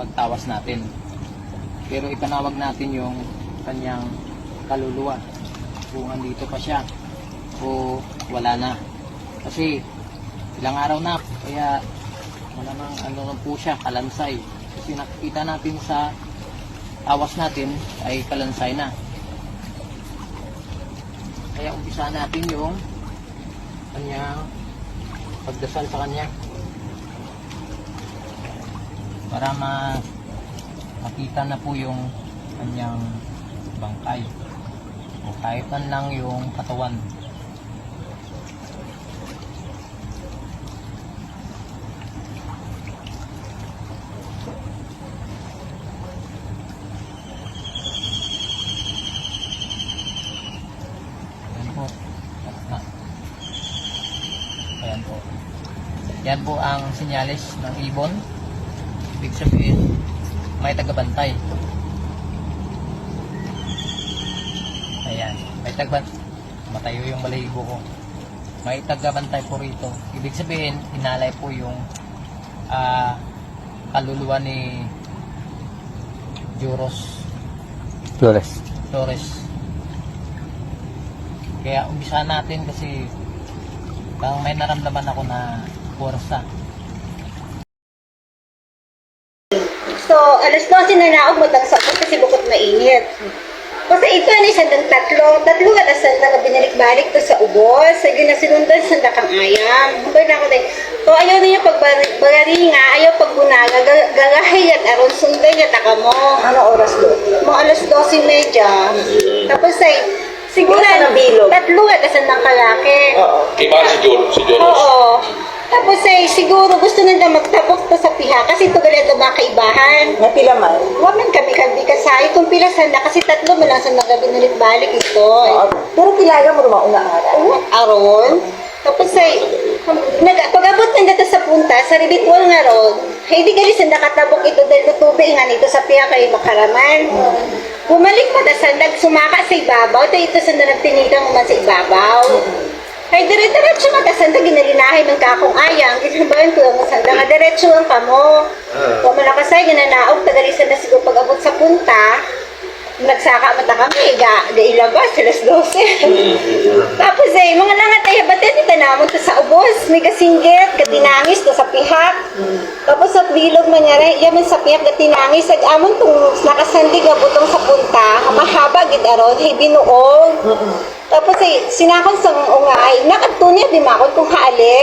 pagtawas natin. Pero ipanawag natin yung kanyang kaluluwa. Kung andito pa siya o wala na. Kasi ilang araw na kaya wala nang ano na po siya, kalansay. Kasi nakikita natin sa tawas natin ay kalansay na. Kaya umpisa natin yung kanyang pagdasal sa kanya para ma makita na po yung kanyang bangkay o kahit man lang yung katawan. Yan po ang sinyalis ng ibon. Ibig sabihin, may tagabantay. Ayan, may tagabantay. Matayo yung balahibo ko. May tagabantay po rito. Ibig sabihin, hinalay po yung ah, kaluluwa ni Juros Flores. Flores. Kaya umpisa natin kasi parang may naramdaman ako na forsa. Alas 12 na sa ako kasi bukod mainit. Kasi ito na isa ng tatlo. Tatlo ka sa na binalik-balik to sa ubos. Sa na sinundan sa dakang ayam. Na ako din. So, ayaw niya pagbagaringa, ayaw pagbunaga, ga- gagahay at aron sundan niya taka mo. Ano oras doon? Mga alas 12.30. Tapos ay, siguro, na bilog? tatlo ka sa ng kalaki. Oo. Iba si Jor, si Joros. Oo. Tapos ay siguro gusto nila magtabok to sa piha kasi ito gali ito makaibahan. Napila man. Huwag man kami kami kasay kung pila sana kasi tatlo man lang sa nagabi nulit balik ito. Oo. Pero pilaga mo naman una ara. Aron. Tapos ay nag pag-abot na dito sa punta sa ritual nga ron. Hindi gali sa nakatabok ito dahil tubig nga nito sa piha kay makaraman. Bumalik pa sa nagsumaka sa ibabaw, tayo ito sa nagtinitang man sa ibabaw. Ay, dire-diretso na kasanda, ginalinahin ng kakong ayang, ginabayan ko ang sanda nga, diretso ang kamo. Kung malakasay, ginanaog, tagalisan na siguro pag-abot sa punta, nagsaka mata kami, ga, ga ilabas, alas 12. Tapos eh, mga langat ay namon to sa ubos, may kasinggit, katinangis to sa pihak. Tapos sa bilog manyari, yaman sa pihak, katinangis, ag amon tong nakasandig nga butong sa punta, mahaba gid aron, hay binuog. Tapos eh, sinakon sa ungay, nakatunya di makon kung haali.